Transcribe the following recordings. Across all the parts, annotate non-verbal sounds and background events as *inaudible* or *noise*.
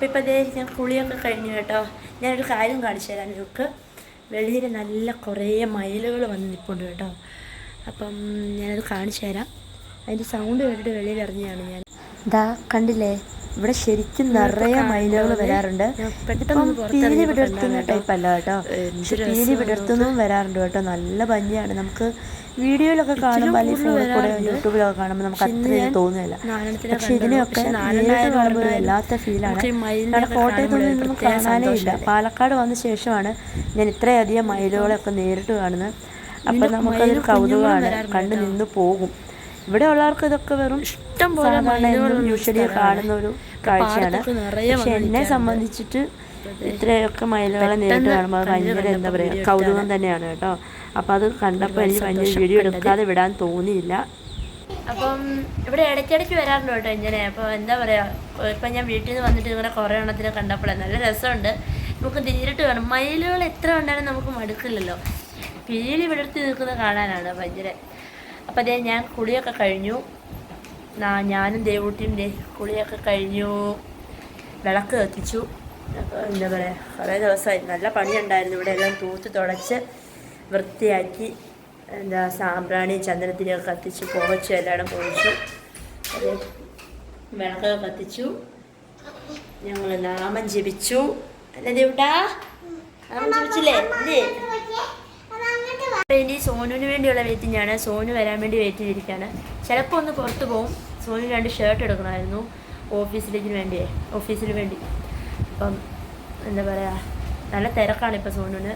അപ്പോൾ ഇപ്പോൾ അതേ ഞാൻ കുളിയൊക്കെ കഴിഞ്ഞു കേട്ടോ. ഞാനൊരു കാര്യം കാണിച്ചു തരാം നിങ്ങൾക്ക് വെളിയിൽ നല്ല കുറേ മയിലുകൾ വന്ന് നിൽപ്പുണ്ട് കേട്ടോ. അപ്പം ഞാനത് കാണിച്ചു തരാം. അതിന്റെ സൗണ്ട് കേട്ടിട്ട് വെളിയിൽ ഇറങ്ങിയാണ് ഞാൻ. ഇതാ കണ്ടില്ലേ? ഇവിടെ ശരിക്കും നിറയെ മയിലുകൾ വരാറുണ്ട്. ഇപ്പം പീലി വിടർത്തുന്ന ടൈപ്പ് അല്ല കേട്ടോ. പക്ഷെ പീലി വിടർത്തുന്നതും വരാറുണ്ട് കേട്ടോ. നല്ല ഭംഗിയാണ്. നമുക്ക് വീഡിയോയിലൊക്കെ കാണുമ്പോൾ അല്ലെങ്കിൽ ഫോണിൽ കൂടെ യൂട്യൂബിലൊക്കെ കാണുമ്പോൾ നമുക്ക് അത്രയും തോന്നുന്നില്ല പക്ഷെ ഇതിനെയൊക്കെ നേരിട്ട് കാണുമ്പോൾ ഒരു വല്ലാത്ത ഫീലാണ് കാരണം കോട്ടയത്തൊന്നും നിന്നും കാണാനേ ഇല്ല. പാലക്കാട് വന്ന ശേഷമാണ് ഞാൻ ഇത്രയധികം മയിലുകളെയൊക്കെ നേരിട്ട് കാണുന്നത്. അപ്പം നമുക്കതൊരു കൗതുകമാണ്. കണ്ടു നിന്ന് പോകും. ഇവിടെ ഉള്ളവർക്ക് ഇതൊക്കെ വെറും ഇഷ്ടം പോലെ യൂഷ്വലി കാണുന്ന ഒരു കാഴ്ചയാണ്. പക്ഷെ എന്നെ സംബന്ധിച്ചിട്ട് ഇത്രയൊക്കെ മയിലുകളെ നേരിട്ട് കാണുമ്പോൾ ഭയങ്കര എന്താ പറയുക കൗതുകം തന്നെയാണ് കേട്ടോ. അപ്പോൾ അത് കണ്ടപ്പോൾ എനിക്ക് ഭയങ്കര വീഡിയോ എടുക്കാതെ വിടാൻ തോന്നിയില്ല. അപ്പം ഇവിടെ ഇടയ്ക്കിടയ്ക്ക് വരാറുണ്ട് കേട്ടോ ഇങ്ങനെ. അപ്പോൾ എന്താ പറയുക ഇപ്പം ഞാൻ വീട്ടിൽ നിന്ന് വന്നിട്ട് ഇങ്ങനെ കുറേ എണ്ണത്തിനെ കണ്ടപ്പോഴേ നല്ല രസമുണ്ട്. നമുക്ക് നേരിട്ട് കാണും. മയിലുകൾ എത്ര ഉണ്ടായാലും നമുക്ക് മടുക്കില്ലല്ലോ. പീലി വിടർത്തി നിൽക്കുന്നത് കാണാനാണ് ഭയങ്കര അപ്പോൾ അതേ ഞാൻ കുളിയൊക്കെ കഴിഞ്ഞു. ഞാനും ദേവൂട്ടിയും ദേ കുളിയൊക്കെ കഴിഞ്ഞു. വിളക്ക് കത്തിച്ചു. എന്താ പറയുക കുറേ ദിവസമായി. നല്ല പണിയുണ്ടായിരുന്നു. ഇവിടെ എല്ലാം തൂത്ത് തുടച്ച് വൃത്തിയാക്കി. എന്താ സാമ്പ്രാണി ചന്ദനത്തിരിയൊക്കെ കത്തിച്ച് പോകച്ചു എല്ലായിടും പോയിച്ചു അതെ വിളക്കൊക്കെ കത്തിച്ചു. ഞങ്ങൾ നാമം ജപിച്ചു. അല്ലേ ദേവിട്ടാ? നാമം ജപിച്ചില്ലേ? ഇല്ലേ അപ്പോൾ ഇനി സോനുവിന് വേണ്ടിയുള്ള വെയിറ്റിംഗ് ആണ്. സോനു വരാൻ വേണ്ടി വെയിറ്റ് ചെയ്തിരിക്കുകയാണ്. ചിലപ്പോൾ ഒന്ന് പുറത്ത് പോകും സോനു രണ്ട് ഷർട്ട് എടുക്കണമായിരുന്നു. ഓഫീസിലേക്ക് വേണ്ടിയേ. ഓഫീസിന് വേണ്ടി. അപ്പം എന്താ പറയുക നല്ല തിരക്കാണ് ഇപ്പോൾ സോനുവിന്.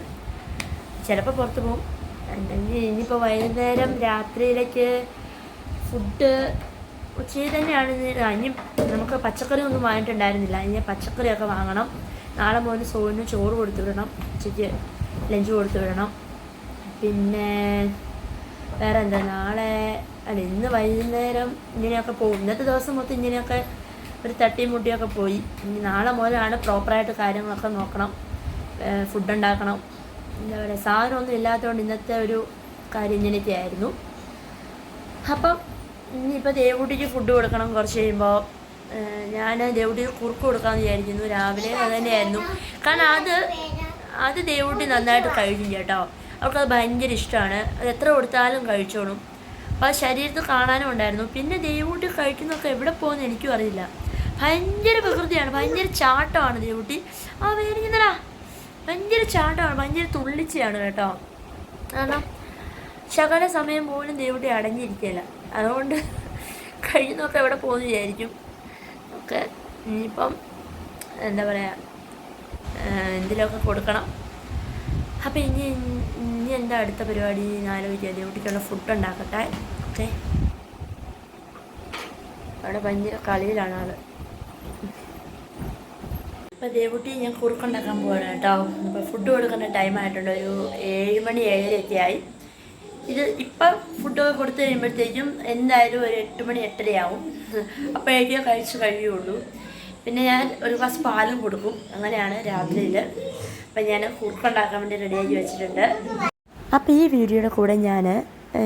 ചിലപ്പോൾ പുറത്ത് പോകും അല്ലെങ്കിൽ ഇനിയിപ്പോൾ വൈകുന്നേരം രാത്രിയിലേക്ക് ഫുഡ് ഉച്ചയിൽ തന്നെയാണ് ഇനി നമുക്ക് പച്ചക്കറി ഒന്നും വാങ്ങിയിട്ടുണ്ടായിരുന്നില്ല. ഇനി പച്ചക്കറിയൊക്കെ വാങ്ങണം. നാളെ മുതൽ സോനു ചോറ് കൊടുത്തു വിടണം. ഉച്ചയ്ക്ക് ലഞ്ച് കൊടുത്തു വിടണം. പിന്നെ വേറെ എന്താ നാളെ അല്ല ഇന്ന് വൈകുന്നേരം ഇങ്ങനെയൊക്കെ പോകും. ഇന്നത്തെ ദിവസം മൊത്തം ഇങ്ങനെയൊക്കെ ഒരു തട്ടിയും മുട്ടിയൊക്കെ പോയി. ഇനി നാളെ മുതലാണ് പ്രോപ്പറായിട്ട് കാര്യങ്ങളൊക്കെ നോക്കണം. ഫുഡ് ഉണ്ടാക്കണം. എന്താ പറയുക സാധനമൊന്നും ഇല്ലാത്തതുകൊണ്ട് ഇന്നത്തെ ഒരു കാര്യം ഇങ്ങനെയൊക്കെ ആയിരുന്നു. അപ്പം ഇനിയിപ്പോൾ ദേവുട്ടിക്ക് ഫുഡ് കൊടുക്കണം കുറച്ച് കഴിയുമ്പോൾ ഞാൻ ദേവുട്ടിക്ക് കുറുക്ക് കൊടുക്കാമെന്ന് വിചാരിക്കുന്നു. രാവിലെ അത് തന്നെയായിരുന്നു. കാരണം അത് അത് ദേവുട്ടി നന്നായിട്ട് കഴിക്കും കേട്ടോ. അവൾക്കത് ഭയങ്കര ഇഷ്ടമാണ്. അത് എത്ര കൊടുത്താലും കഴിച്ചോളും. അപ്പോൾ ശരീരത്തിൽ കാണാനും ഉണ്ടായിരുന്നു. പിന്നെ ദേവൂട്ടി കഴിക്കുന്നൊക്കെ എവിടെ പോകുമെന്ന് എനിക്കും അറിയില്ല. ഭയങ്കര പ്രകൃതിയാണ്. ഭയങ്കര ചാട്ടമാണ് ദേവൂട്ടി. ആ വേദനിക്കുന്നടാ ഭയങ്കര ചാട്ടമാണ്. ഭയങ്കര തുള്ളിച്ചയാണ് കേട്ടോ. കാരണം ശകല സമയം പോലും ദേവൂട്ടി അടങ്ങിയിരിക്കില്ല അതുകൊണ്ട് കഴിയുന്നൊക്കെ എവിടെ പോകുന്നു വിചാരിക്കും. ഒക്കെ ഇനിയിപ്പം എന്താ പറയുക എന്തിലൊക്കെ കൊടുക്കണം. അപ്പം ഇനി ഇനി എന്റെ അടുത്ത പരിപാടി? ഞാൻ ആലോചിക്കുക കുട്ടിക്കുള്ള ഫുഡ് ഉണ്ടാക്കട്ടെ. ഓക്കെ. അവിടെ ഭയങ്കര കളിയിലാണ് ആൾ. അപ്പോൾ ദേവുട്ടി ഞാൻ കുറുക്കുണ്ടാക്കാൻ പോവാണ് കേട്ടോ. അപ്പോൾ ഫുഡ് കൊടുക്കുന്ന ടൈം ആയിട്ടുണ്ട്. ഒരു ഏഴ് മണി ഏഴരയൊക്കെ ആയി. ഇത് ഇപ്പം ഫുഡൊക്കെ കൊടുത്തു കഴിയുമ്പോഴത്തേക്കും എന്തായാലും ഒരു എട്ട് മണി എട്ടരയാവും അപ്പോഴേക്കേ കഴിച്ച് കഴിയുള്ളൂ. പിന്നെ ഞാൻ ഒരു ഗ്ലാസ് പാലും കൊടുക്കും. അങ്ങനെയാണ് രാത്രിയിൽ അപ്പം ഞാൻ കുറുക്കുണ്ടാക്കാൻ വേണ്ടി റെഡിയാക്കി വെച്ചിട്ടുണ്ട്. അപ്പോൾ ഈ വീഡിയോയുടെ കൂടെ ഞാൻ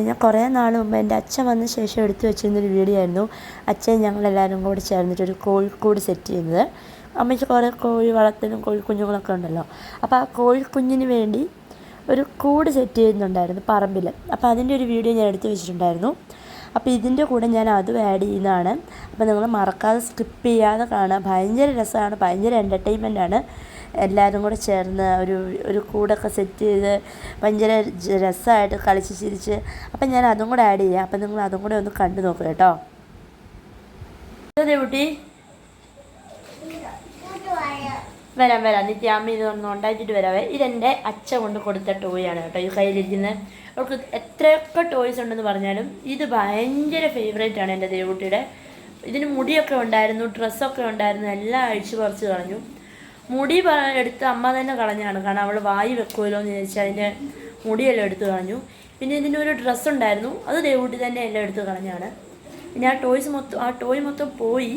ഞാൻ കുറേ നാൾ മുമ്പ് എന്റെ അച്ഛൻ വന്ന ശേഷം എടുത്തു വെച്ചിരുന്നൊരു വീഡിയോ ആയിരുന്നു. അച്ഛൻ ഞങ്ങളെല്ലാവരും കൂടി ചേർന്നിട്ട് ഒരു കോഴിക്കൂട് സെറ്റ് ചെയ്യുന്നത് അമ്മയ്ക്ക് കുറേ കോഴി വളർത്തലും കോഴിക്കുഞ്ഞുങ്ങളൊക്കെ ഉണ്ടല്ലോ. അപ്പോൾ ആ കോഴിക്കുഞ്ഞിന് വേണ്ടി ഒരു കൂട് സെറ്റ് ചെയ്യുന്നുണ്ടായിരുന്നു പറമ്പിൽ അപ്പോൾ അതിന്റെ ഒരു വീഡിയോ ഞാൻ എടുത്തു വെച്ചിട്ടുണ്ടായിരുന്നു. അപ്പോൾ ഇതിന്റെ കൂടെ ഞാൻ അതും ആഡ് ചെയ്യുന്നതാണ്. അപ്പോൾ നിങ്ങൾ മറക്കാതെ സ്കിപ്പ് ചെയ്യാതെ കാണുക. ഭയങ്കര രസമാണ്. ഭയങ്കര എന്റർടൈൻമെന്റ് ആണ്. എല്ലാവരും കൂടെ ചേർന്ന് ഒരു ഒരു കൂടൊക്കെ സെറ്റ് ചെയ്ത് ഭയങ്കര രസമായിട്ട് കളിച്ച് ചിരിച്ച്. അപ്പം ഞാൻ അതും കൂടെ ആഡ് ചെയ്യാം. അപ്പം നിങ്ങൾ അതും കൂടെ ഒന്ന് കണ്ടു നോക്കുക കേട്ടോ. കുട്ടി? വരാം വരാം. നിത്യ അമ്മ ഇതൊന്ന് ഉണ്ടാക്കിയിട്ട് വരാവേ ഇതെന്റെ അച്ഛ കൊണ്ട് കൊടുത്ത ടോയാണ് കേട്ടോ ഈ കയ്യിലിരിക്കുന്നത് അവൾക്ക് എത്രയൊക്കെ ടോയ്സ് ഉണ്ടെന്ന് പറഞ്ഞാലും ഇത് ഭയങ്കര ഫേവറേറ്റ് ആണ് എന്റെ ദേവുട്ടിയുടെ. ഇതിന് മുടിയൊക്കെ ഉണ്ടായിരുന്നു ഡ്രസ്സൊക്കെ ഉണ്ടായിരുന്നു എല്ലാം അഴിച്ചു പറിച്ച് കളഞ്ഞു. മുടി എടുത്ത് അമ്മ തന്നെ കളഞ്ഞാണ്. കാരണം അവൾ വായി വെക്കുമല്ലോ എന്ന് ചോദിച്ചാൽ അതിന്റെ മുടിയെല്ലാം എടുത്തു കളഞ്ഞു. പിന്നെ ഇതിന്റെ ഒരു ഡ്രസ്സ് ഉണ്ടായിരുന്നു. അത് ദേവുട്ടി തന്നെ എല്ലാം എടുത്ത് കളഞ്ഞാണ്. പിന്നെ ആ ടോയ്സ് മൊത്തം ആ ടോയ് മൊത്തം പോയി.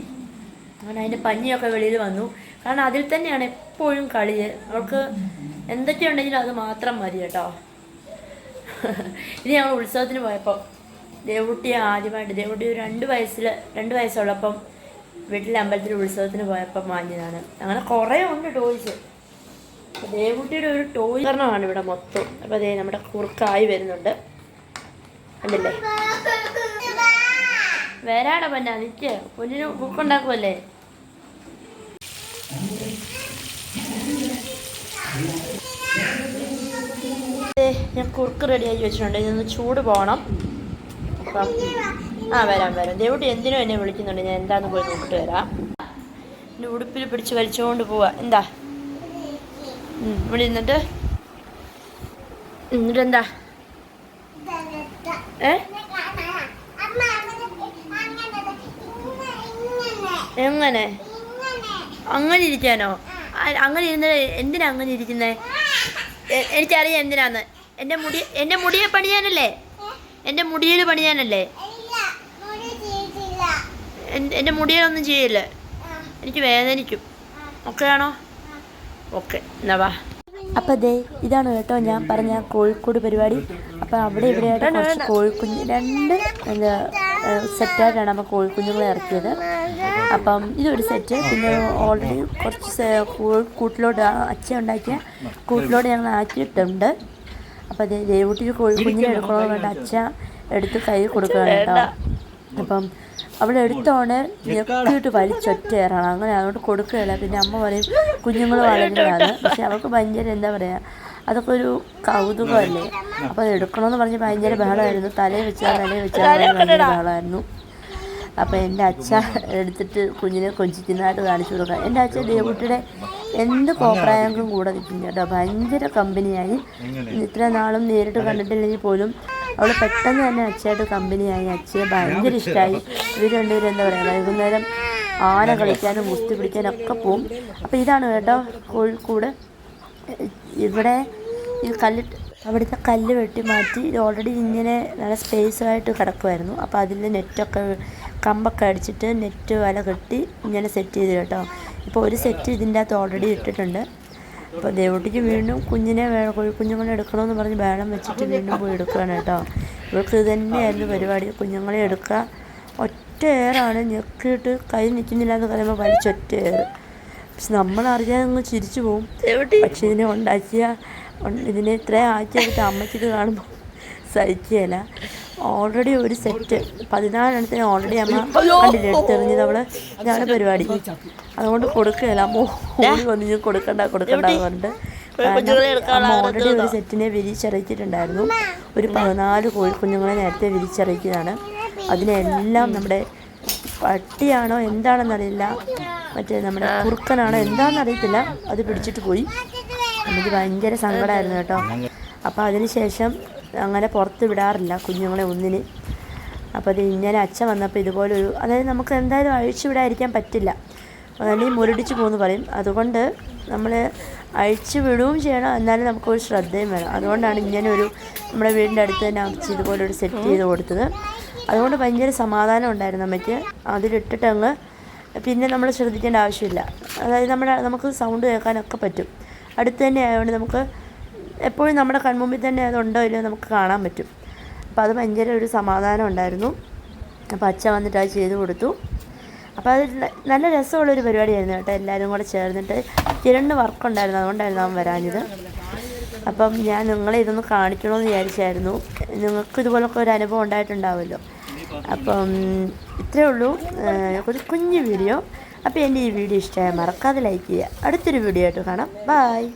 അങ്ങനെ അതിന്റെ പഞ്ഞിയൊക്കെ വെളിയിൽ വന്നു. കാരണം അതിൽ തന്നെയാണ് എപ്പോഴും കളി. അവൾക്ക് എന്തൊക്കെ ഉണ്ടെങ്കിലും അത് മാത്രം മതി കേട്ടോ. ഇനി ഞങ്ങൾ ഉത്സവത്തിന് പോയപ്പോൾ ദേവുട്ടിയെ ആദ്യമായിട്ട് ദേവുട്ടി ഒരു രണ്ട് വയസ്സിൽ രണ്ട് വയസ്സുള്ളപ്പം വീട്ടിലെ അമ്പലത്തിൽ ഉത്സവത്തിന് പോയപ്പോൾ വാങ്ങിയതാണ്. അങ്ങനെ കുറേ ഉണ്ട് ടോയ്സ് ദേവുട്ടിയുടെ ഒരു ടോയ് കാരണമാണ് ഇവിടെ മൊത്തം. അപ്പോൾ അതേ നമ്മുടെ കുറുക്കായി വരുന്നുണ്ട്. കണ്ടില്ലേ? *laughs* വരാടാ പൊന്നാ നിൽക്കുക കുഞ്ഞിന് ബുക്കുണ്ടാക്കുമല്ലേ ഞാൻ കുറുക്ക് റെഡിയാക്കി വെച്ചിട്ടുണ്ട്. ഇതൊന്ന് ചൂട് പോകണം. അപ്പം ആ വരാം വരാം. ദേവുട്ടി എന്തിനും എന്നെ വിളിക്കുന്നുണ്ട്. ഞാൻ എന്താന്ന് പോയി നോക്കിട്ട് വരാം. എന്റെ ഉടുപ്പിൽ പിടിച്ച് വലിച്ചുകൊണ്ട് പോവാ. എന്താ? ഇവിടെ ഇരുന്നിട്ട്. എന്നിട്ട് എന്താ? ഏ? എങ്ങനെ? അങ്ങനെ ഇരിക്കാനോ? അങ്ങനെ ഇരുന്ന എന്തിനാ അങ്ങനെ ഇരിക്കുന്നേ? എനിക്കറിയാം എന്തിനാന്ന്. എന്റെ മുടി എന്റെ മുടിയെ പണിയാനല്ലേ? എന്റെ മുടിയിൽ പണിയാനല്ലേ? എന്റെ എന്റെ മുടിയിലൊന്നും ചെയ്യില്ല എനിക്ക് വേദനിക്കും. ഓക്കെ ആണോ ഓക്കെ എന്നാ വാ. അപ്പം ദേ ഇതാണ് കേട്ടോ ഞാൻ പറഞ്ഞ കോഴിക്കോട് പരിപാടി. അപ്പം അവിടെ ഇവിടെയായിട്ട് കുറച്ച് കോഴിക്കുഞ്ഞ് രണ്ട് എന്താ സെറ്റായിട്ടാണ് അപ്പം കോഴിക്കുഞ്ഞുങ്ങളെ ഇറക്കിയത്. അപ്പം ഇതൊരു സെറ്റ്. പിന്നെ ഓൾറെഡി കുറച്ച് കൂട്ടിലോട്ട് അച്ഛ അച്ഛൻ ഉണ്ടാക്കിയ കൂട്ടിലോട്ട് ഞങ്ങൾ ആക്കിയിട്ടുണ്ട്. അപ്പം അതേ ദേവൂട്ടിക്ക് കോഴിക്കുഞ്ഞിനെ എടുക്കണമെന്ന് വേണ്ട അച്ഛ എടുത്ത് കൈ കൊടുക്കുകയാണ് കേട്ടോ. അപ്പം അവളെടുത്തോണെ എടുത്തോണ്ട് ഞെക്കിയിട്ട് വലിച്ചൊറ്റയറാണ് അങ്ങനെ അതുകൊണ്ട് കൊടുക്കുകയില്ല. പിന്നെ അമ്മ പറയും കുഞ്ഞുങ്ങൾ വളരുന്നതാണ്. പക്ഷെ അവൾക്ക് ഭയങ്കര എന്താ പറയുക അതൊക്കെ ഒരു കൗതുകമല്ലേ? അപ്പോൾ അത് എടുക്കണമെന്ന് പറഞ്ഞ് ഭയങ്കര ബഹളമായിരുന്നു. തലയിൽ വെച്ചാൽ തലയിൽ വെച്ചാൽ ഭയങ്കര ബഹളമായിരുന്നു. അപ്പോൾ എന്റെ അച്ഛ എടുത്തിട്ട് കുഞ്ഞിനെ കൊഞ്ചിക്കുന്നതായിട്ട് കാണിച്ചു കൊടുക്കുക. എന്റെ അച്ഛൻ ദേവുട്ടിയുടെ എന്ത് കോപ്രായങ്ങളും കൂടെ നിൽക്കും കേട്ടോ. ഭയങ്കര കമ്പനിയായി. ഇത്ര നാളും നേരിട്ട് കണ്ടിട്ടില്ലെങ്കിൽ പോലും അവൾ പെട്ടെന്ന് തന്നെ അച്ഛയായിട്ട് കമ്പനിയായി. അച്ഛയെ ഭയങ്കര ഇഷ്ടമായി ഇവർ രണ്ടുപേരും എന്താ പറയുക വൈകുന്നേരം ആന കളിക്കാനും മുസ്തി പിടിക്കാനും ഒക്കെ പോവും. അപ്പോൾ ഇതാണ് കേട്ടോ കോഴിക്കോട്. ഇവിടെ ഈ കല്ലിട്ട് അവിടുത്തെ കല്ല് വെട്ടി മാറ്റി ഇത് ഓൾറെഡി ഇങ്ങനെ നല്ല സ്പേസുമായിട്ട് കിടക്കുമായിരുന്നു അപ്പോൾ അതിൽ നെറ്റൊക്കെ കമ്പൊക്കെ അടിച്ചിട്ട് നെറ്റ് വല കെട്ടി ഇങ്ങനെ സെറ്റ് ചെയ്ത് കേട്ടോ. ഇപ്പോൾ ഒരു സെറ്റ് ഇതിന്റെ അകത്ത് ഓൾറെഡി ഇട്ടിട്ടുണ്ട്. അപ്പോൾ ദേവോട്ടിക്ക് വീണ്ടും കുഞ്ഞിനെ വേണം കുഞ്ഞുങ്ങളെ എടുക്കണമെന്ന് പറഞ്ഞ് വേണം വെച്ചിട്ട് വീണ്ടും പോയി എടുക്കുകയാണ് കേട്ടോ. ഇവൾക്ക് ഇത് തന്നെയായിരുന്നു പരിപാടി. കുഞ്ഞുങ്ങളെ എടുക്കുക ഒറ്റ ഏറാണ്. ഞെക്കിയിട്ട് കൈ നിൽക്കുന്നില്ല എന്ന് പറയുമ്പോൾ വലിച്ചൊറ്റ ഏറ്. പക്ഷെ നമ്മൾ അറിയാതെ അങ്ങ് ചിരിച്ചു പോവും. പക്ഷെ ഇതിനെ ഉണ്ടാക്കിയ ഇതിനെ ഇത്രയും ആക്കിയെടുത്ത് അമ്മയ്ക്ക് ഇത് കാണുമ്പോൾ സഹിക്കുകയില്ല. ഓൾറെഡി ഒരു സെറ്റ് പതിനാലെണ്ണത്തിന് ഓൾറെഡി അമ്മ കണ്ടില്ല? എടുത്തെറിഞ്ഞത് അവൾ ഇതാണ് പരിപാടി. അതുകൊണ്ട് കൊടുക്കുകയല്ല. അമ്മ ഓടി വന്ന് ഞാൻ കൊടുക്കണ്ട കൊടുക്കണ്ട എന്ന് പറഞ്ഞിട്ട്. ഓൾറെഡി ഒരു സെറ്റിനെ വിരിച്ചിറക്കിയിട്ടുണ്ടായിരുന്നു ഒരു പതിനാല് കോഴിക്കുഞ്ഞുങ്ങളെ നേരത്തെ വിരിച്ചിറക്കിയതാണ് അതിനെല്ലാം നമ്മുടെ പട്ടിയാണോ എന്താണെന്നറിയില്ല. മറ്റേ നമ്മുടെ കുറുക്കനാണോ എന്താണെന്ന് അറിയത്തില്ല അത് പിടിച്ചിട്ട് പോയി. എനിക്ക് ഭയങ്കര സങ്കടമായിരുന്നു കേട്ടോ. അപ്പോൾ അതിന് ശേഷം അങ്ങനെ പുറത്ത് വിടാറില്ല കുഞ്ഞുങ്ങളെ ഒന്നിന്. അപ്പോൾ അത് ഇങ്ങനെ അച്ഛൻ വന്നപ്പോൾ ഇതുപോലെ ഒരു അതായത് നമുക്ക് എന്തായാലും അഴിച്ചു വിടാതിരിക്കാൻ പറ്റില്ല. അല്ലെങ്കിൽ മുരടിച്ച് പോകുന്നു പറയും. അതുകൊണ്ട് നമ്മൾ അഴിച്ചു വിടുകയും ചെയ്യണം. എന്നാലും നമുക്കൊരു ശ്രദ്ധയും വേണം. അതുകൊണ്ടാണ് ഇങ്ങനെ ഒരു നമ്മുടെ വീടിന്റെ അടുത്ത് തന്നെ അമ്മച്ചി ഇതുപോലെ ഒരു സെറ്റ് ചെയ്ത് കൊടുത്തത്. അതുകൊണ്ട് ഭയങ്കര സമാധാനം ഉണ്ടായിരുന്നു അമ്മയ്ക്ക്. അതിലിട്ടിട്ട് അങ്ങ് പിന്നെ നമ്മൾ ശ്രദ്ധിക്കേണ്ട ആവശ്യമില്ല. അതായത് നമ്മുടെ നമുക്ക് സൗണ്ട് കേൾക്കാനൊക്കെ പറ്റും. അടുത്ത് തന്നെ ആയതുകൊണ്ട് നമുക്ക് എപ്പോഴും നമ്മുടെ കൺമുമ്പിൽ തന്നെ അതുണ്ടോ ഇല്ലയോ നമുക്ക് കാണാൻ പറ്റും. അപ്പോൾ അത് ഭയങ്കര ഒരു സമാധാനം ഉണ്ടായിരുന്നു. അപ്പോൾ അച്ഛൻ വന്നിട്ട് അത് ചെയ്തു കൊടുത്തു. അപ്പോൾ അത് നല്ല രസമുള്ളൊരു പരിപാടിയായിരുന്നു കേട്ടോ. എല്ലാവരും കൂടെ ചേർന്നിട്ട് കിരണ് വർക്കുണ്ടായിരുന്നു അതുകൊണ്ടായിരുന്നു അവൻ വരാഞ്ഞത്. അപ്പം ഞാൻ നിങ്ങളെ ഇതൊന്ന് കാണിക്കണമെന്ന് വിചാരിച്ചായിരുന്നു. നിങ്ങൾക്ക് ഇതുപോലൊക്കെ ഒരു അനുഭവം ഉണ്ടായിട്ടുണ്ടാവുമല്ലോ. അപ്പം ഇത്രയേ ഉള്ളൂ. ഒരു കുഞ്ഞു വീഡിയോ. അപ്പോൾ എന്റെ ഈ വീഡിയോ ഇഷ്ടമായ മറക്കാതെ ലൈക്ക് ചെയ്യുക. അടുത്തൊരു വീഡിയോ ആയിട്ട് കാണാം. ബായ്